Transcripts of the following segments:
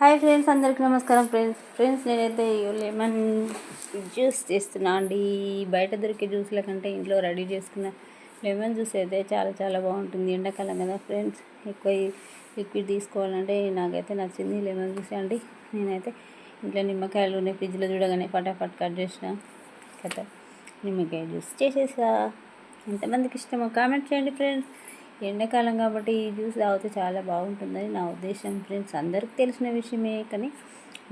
Hi friends అందరికి నమస్కారం. Friends friends నేనైతే లెమన్ జ్యూస్ చేస్తున్నా అండి. బయట దొరికే జ్యూస్ల కంటే ఇంట్లో రెడీ చేసుకున్న లెమన్ జ్యూస్ అయితే చాలా చాలా బాగుంటుంది ఎండాకాలం కదా ఫ్రెండ్స్. ఎక్కువ లిక్విడ్ తీసుకోవాలంటే నాకైతే నచ్చింది లెమన్ జ్యూస్ అండి. నేనైతే ఇంట్లో నిమ్మకాయలు ఉన్నాయి ఫ్రిడ్జ్లో చూడగానే ఫటాఫట్ కట్ చేసిన కదా నిమ్మకాయ జ్యూస్ చేసేసా. ఎంతమందికి ఇష్టమో కామెంట్ చేయండి ఫ్రెండ్స్. ఎండాకాలం కాబట్టి ఈ జ్యూస్ తాగితే చాలా బాగుంటుందని నా ఉద్దేశం. ఫ్రెండ్స్ అందరికీ తెలిసిన విషయమే కానీ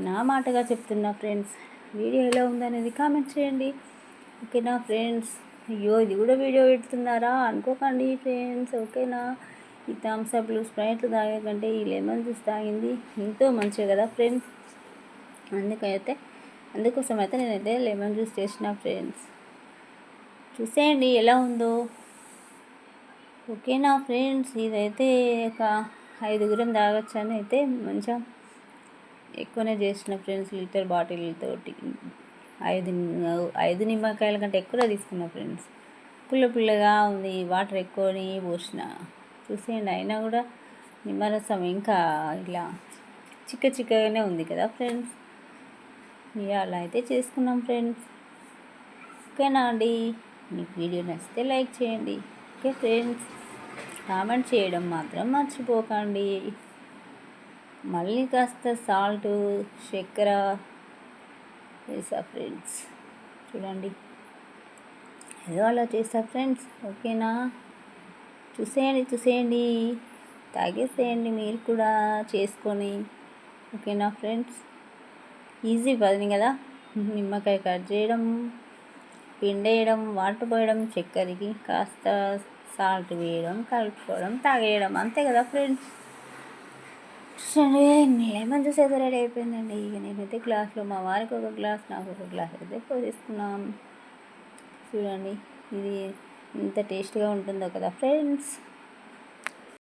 నా మాటగా చెప్తున్నా ఫ్రెండ్స్ వీడియో ఎలా ఉందనేది కామెంట్ చేయండి. ఓకేనా ఫ్రెండ్స్? అయ్యో ఇది కూడా వీడియో పెడుతున్నారా? అనుకోకండి ఫ్రెండ్స్ ఓకేనా? ఈ థమ్స్ అప్లు స్ప్రైట్లు తాగే కంటే ఈ లెమన్ జ్యూస్ తాగింది ఎంతో మంచిది కదా ఫ్రెండ్స్? అందుకైతే అందుకోసం అయితే నేనైతే లెమన్ జ్యూస్ చేసిన ఫ్రెండ్స్. చూసేయండి ఎలా ఉందో. ఓకేనా ఫ్రెండ్స్ ఇదైతే ఒక ఐదుగురం తాగొచ్చు అని అయితే మంచిగా ఎక్కువనే చేసిన ఫ్రెండ్స్ లీటర్ బాటిల్ తోటి. ఐదు ఐదు నిమ్మకాయల కంటే ఎక్కువ తీసుకున్నా ఫ్రెండ్స్. పుల్ల పుల్లగా ఉంది వాటర్ ఎక్కువని పోసిన. చూసేయండి అయినా కూడా నిమ్మరసం ఇంకా ఇలా చిక్క చిక్కగానే ఉంది కదా ఫ్రెండ్స్. అలా అయితే చేసుకున్నాం ఫ్రెండ్స్. ఓకేనా అండి? మీకు వీడియో నచ్చితే లైక్ చేయండి. ఓకే ఫ్రెండ్స్ కామెంట్ చేయడం మాత్రం మర్చిపోకండి. మళ్ళీ కాస్త సాల్ట్ చక్కెర వేసా ఫ్రెండ్స్ చూడండి. ఏదో అలా చేసా ఫ్రెండ్స్ ఓకేనా? చూసేయండి చూసేయండి. తాగేసేయండి మీరు కూడా చేసుకొని. ఓకేనా ఫ్రెండ్స్ ఈజీ పదిని కదా? నిమ్మకాయ కట్ చేయడం పిండేయడం వాటర్ పోయడం చక్కెరకి కాస్త సాల్ట్ వేయడం కలుపుకోవడం తాగేయడం అంతే కదా ఫ్రెండ్స్ చూడండి లెమన్ జ్యూస్ అయితే రెడీ అయిపోయిందండి. ఇక నేనైతే గ్లాస్లో మా వారికి ఒక గ్లాస్ నాకు ఒక గ్లాస్ అయితే పోసేసుకున్నాం. చూడండి ఇది ఎంత టేస్ట్గా ఉంటుందో కదా ఫ్రెండ్స్